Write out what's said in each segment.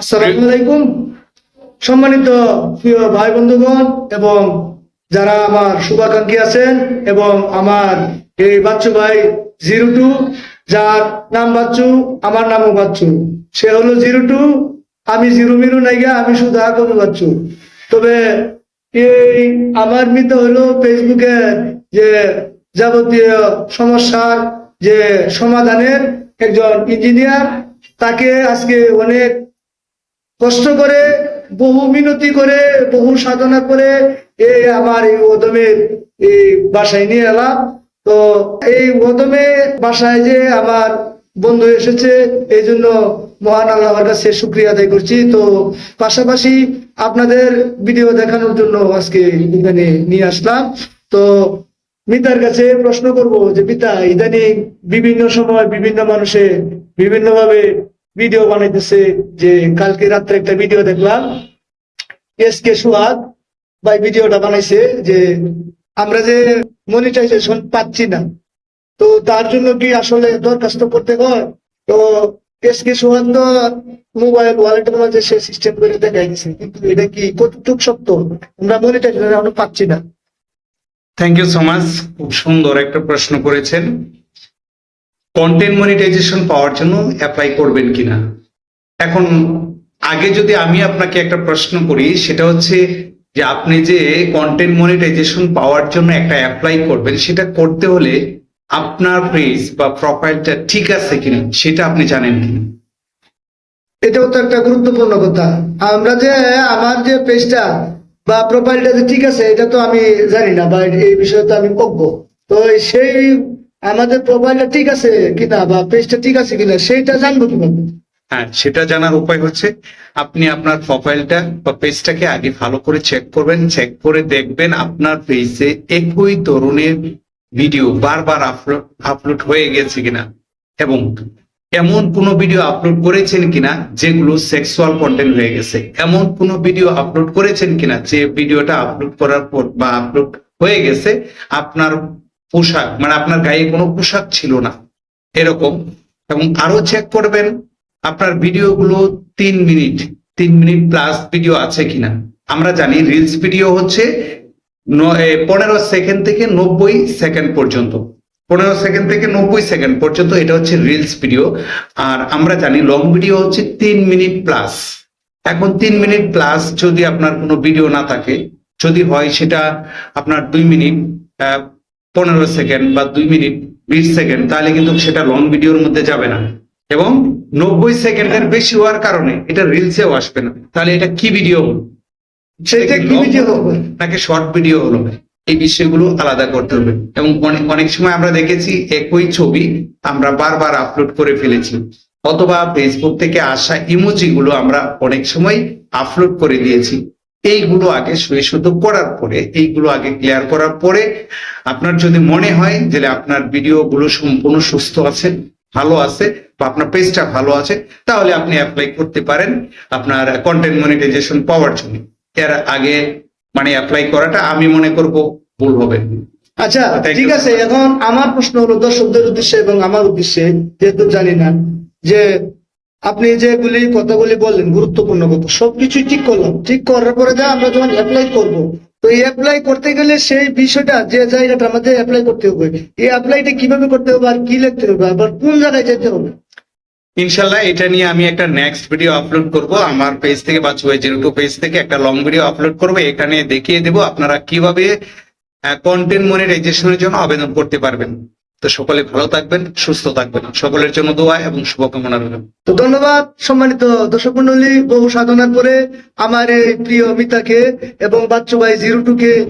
আসসালামু আলাইকুম। সম্মানিত প্রিয় ভাই বন্ধুগণ এবং যারা আমার শুভাকাঙ্ক্ষী আছেন এবং আমার এই বাচ্চু ভাই জিরো টু যার নাম বাচ্চু, আমার নামও বাচ্চু। সে হলো জিরো টু আমি জিরো মিরু নাইগা, আমি শুধু কবি বাচ্চু। তবে এই আমার মৃত হলো ফেসবুকের যে যাবতীয় সমস্যার যে সমাধানের একজন ইঞ্জিনিয়ার, তাকে আজকে অনেক কষ্ট করে, বহু মিনতি করে, বহু সাধনা করে এই আমার এই ওদমের এই বাসায় নিয়ে এলাম। তো এই ওদমে বাসায় যে আমার বন্ধু এসেছে এই জন্য মহান আল্লাহর কাছে শুক্রিয়া আদায় করছি। তো পাশাপাশি আপনাদের ভিডিও দেখানোর জন্য আজকে এখানে নিয়ে আসলাম। তো মিতার কাছে প্রশ্ন করব যে, মিতা, ইদানিং বিভিন্ন সময় বিভিন্ন মানুষে বিভিন্ন ভাবে ভিডিও বানাইতেছে যে কালকে রাত্রে একটা ভিডিও দেখলাম। এস কে সুহাগ ভাই ভিডিওটা বানাইছে যে আমরা যে মনিটাইজেশন পাচ্ছি না, তো তার জন্য কি আসলে দরখাস্ত করতে হয়? তো এস কে সুহাগ তো মোবাইল ওয়ালেটের মাঝে সে সিস্টেম করে দেখাই দিছে, কিন্তু এটা কি কতটুক সত্য আমরা মনিটাইজেশন এখনও পাচ্ছি না। থ্যাংক ইউ সো মাচ খুব সুন্দর একটা প্রশ্ন করেছেন। কন্টেন্ট মনিটাইজেশন পাওয়ার জন্য অ্যাপ্লাই করবেন কিনা? এখন, আগে যদি আমি আপনাকে একটা প্রশ্ন করি, সেটা হচ্ছে যে আপনি যে কন্টেন্ট মনিটাইজেশন পাওয়ার জন্য একটা অ্যাপ্লাই করবেন, সেটা করতে হলে আপনার পেজ বা প্রোফাইলটা ঠিক আছে কিনা, সেটা আপনি জানেন কিনা? এটাও তো একটা গুরুত্বপূর্ণ কথা। আমরা যে, আমার যে পেজটা বা প্রোফাইলটা যে ঠিক আছে, এটা তো আমি জানি না, বা এই বিষয়ে তো আমি অজ্ঞ তো সেই আমাদের প্রোফাইলটা ঠিক আছে কিনা বা পেজটা ঠিক আছে কিনা সেটা জানব কীভাবে? হ্যাঁ সেটা জানার উপায় হচ্ছে আপনি আপনার প্রোফাইলটা বা পেজটাকে আগে ভালো করে চেক করবেন চেক করে দেখবেন আপনার পেজে একই ধরনের ভিডিও বারবার আপলোড আপলোড হয়ে গেছে কিনা এবং এমন কোনো ভিডিও আপলোড করেছেন কিনা যেগুলো সেক্সুয়াল কন্টেন্ট হয়ে গেছে। এমন কোনো ভিডিও আপলোড করেছেন কিনা যে ভিডিওটা আপলোড করার পর বা আপলোড হয়ে গেছে, আপনার পোশাক মানে আপনার গায়ে কোনো পোশাক ছিল না, এরকম। এবং আরও চেক করবেন, আপনার ভিডিওগুলো তিন মিনিট তিন মিনিট প্লাস ভিডিও আছে কিনা। আমরা জানি রিলস ভিডিও হচ্ছে পনেরো সেকেন্ড থেকে নব্বই সেকেন্ড পর্যন্ত। পনেরো সেকেন্ড থেকে নব্বই সেকেন্ড পর্যন্ত এটা হচ্ছে রিলস ভিডিও আর আমরা জানি লং ভিডিও হচ্ছে তিন মিনিট প্লাস এখন তিন মিনিট প্লাস যদি আপনার কোনো ভিডিও না থাকে, যদি হয় সেটা আপনার দুই মিনিট পনেরো সেকেন্ড বা দুই মিনিট বিশ সেকেন্ড তাহলে কিন্তু সেটা লং ভিডিওর মধ্যে যাবে না। এবং নব্বই সেকেন্ডের বেশি হওয়ার কারণে এটা রিলসেও আসবে না। তাহলে এটা কি ভিডিও হলো সেইটা কি ভিডিও হবে? নাকি শর্ট ভিডিও হলো? এই বিষয়গুলো আলাদা করতে হবে। এবং অনেক অনেক সময় আমরা দেখেছি একই ছবি আমরা বারবার আপলোড করে ফেলেছি। অথবা ফেসবুক থেকে আসা ইমোজি গুলো আমরা অনেক সময় আপলোড করে দিয়েছি। এইগুলো আগে শুধু করার পরে এইগুলো আগে ক্লিয়ার করার পরে আপনার যদি মনে হয় যে আপনার ভিডিও গুলো সম্পূর্ণ সুস্থ আছে ভালো আছে বা আপনার পেজটা ভালো আছে তাহলে আপনি অ্যাপ্লাই করতে পারেন। আপনার কন্টেন্ট মনিটাইজেশন পাওয়ার জন্য। এর আগে মানে অ্যাপ্লাই করাটা আমি মনে করব ভুল হবে। আচ্ছা ঠিক আছে এখন আমার প্রশ্ন হলো দর্শকদের উদ্দেশ্যে এবং আমার উদ্দেশ্যে যেহেতু জানি না যে আপনি যেগুলি কথাগুলি বললেন, গুরুত্বপূর্ণ কথা। সবকিছুই ঠিক করলাম। ঠিক করার পরে যা, আমরা যখন অ্যাপ্লাই করব, তো এই অ্যাপ্লাই করতে গেলে সেই বিষয়টা, যে জায়গাটা আমাদের অ্যাপ্লাই করতে হবে, এই অ্যাপ্লাইটা কীভাবে করতে হবে আর কি লিখতে হবে, আবার কোন জায়গায় যেতে হবে? ইনশাল্লাহ এটা নিয়ে আমি একটা নেক্সট ভিডিও আপলোড করব। আমার পেজ থেকে বা চুয়াই জিরো টু পেজ থেকে একটা লং ভিডিও আপলোড করব। এখানে দেখিয়ে দেব আপনারা কীভাবে কন্টেন্ট মনিটাইজেশনের জন্য আবেদন করতে পারবেন। তো সকলে ভালো থাকবেন, সুস্থ থাকবেন। সকলের জন্য দোয়া এবং শুভকামনা রইল। তো ধন্যবাদ সম্মানিত দর্শক মন্ডলী বহু সাধনার পরে আমার এই প্রিয় মিতাকে এবং বাচ্চু ভাই জিরো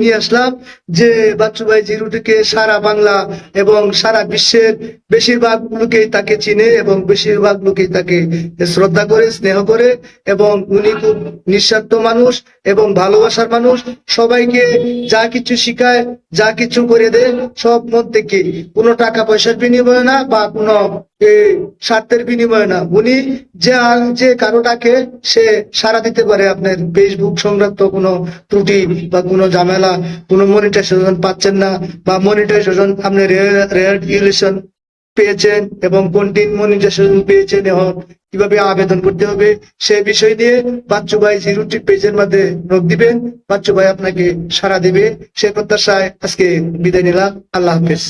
নিয়ে আসলাম, যে বাচ্চু ভাই জিরো সারা বাংলা এবং সারা বিশ্বের বেশিরভাগ লোকেই তাকে চিনে এবং বেশিরভাগ লোকেই তাকে শ্রদ্ধা করে, স্নেহ করে এবং উনি খুব নিঃস্বার্থ মানুষ এবং ভালোবাসার মানুষ। সবাইকে যা কিছু শিখায়, যা কিছু করে দেয়, সব মধ্যে থেকে কোনো টাকা পয়সার বিনিময়ে না বা কোনো স্বার্থের বিনিময়ে না। উনি যে যে কারও ডাকে, সে সারা দিতে পারে আপনার ফেসবুক সংক্রান্ত কোনো ত্রুটি বা কোনো ঝামেলা, কোনো মনিটাইজেশন পাচ্ছেন না বা মনিটাইজেশন আপনি রেয়ার ইলেকশন পেয়েছেন এবং কন্টিন মনিটাইজেশন পেয়েছেন এবং কীভাবে আবেদন করতে হবে, সে বিষয় নিয়ে বাচ্চু ভাই জিরো টু পেজের মধ্যে নোট দিবেন, বাচ্চু ভাই আপনাকে সারা দিবে। সে প্রত্যাশায় আজকে বিদায় নিলাম। আল্লাহ হাফেজ।